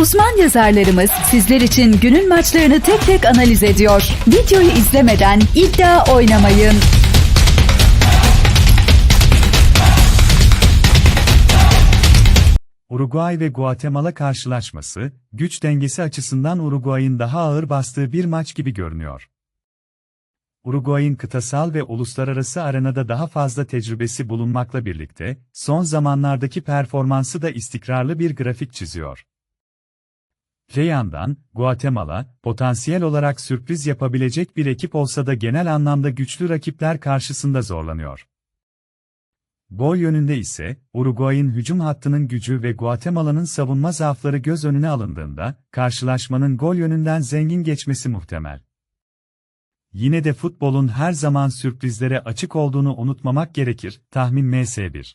Uzman yazarlarımız sizler için günün maçlarını tek tek analiz ediyor. Videoyu izlemeden iddia oynamayın. Uruguay ve Guatemala karşılaşması, güç dengesi açısından Uruguay'ın daha ağır bastığı bir maç gibi görünüyor. Uruguay'ın kıtasal ve uluslararası arenada daha fazla tecrübesi bulunmakla birlikte, son zamanlardaki performansı da istikrarlı bir grafik çiziyor. Öte yandan, Guatemala, potansiyel olarak sürpriz yapabilecek bir ekip olsa da genel anlamda güçlü rakipler karşısında zorlanıyor. Gol yönünde ise, Uruguay'ın hücum hattının gücü ve Guatemala'nın savunma zaafları göz önüne alındığında, karşılaşmanın gol yönünden zengin geçmesi muhtemel. Yine de futbolun her zaman sürprizlere açık olduğunu unutmamak gerekir, tahmin MS1.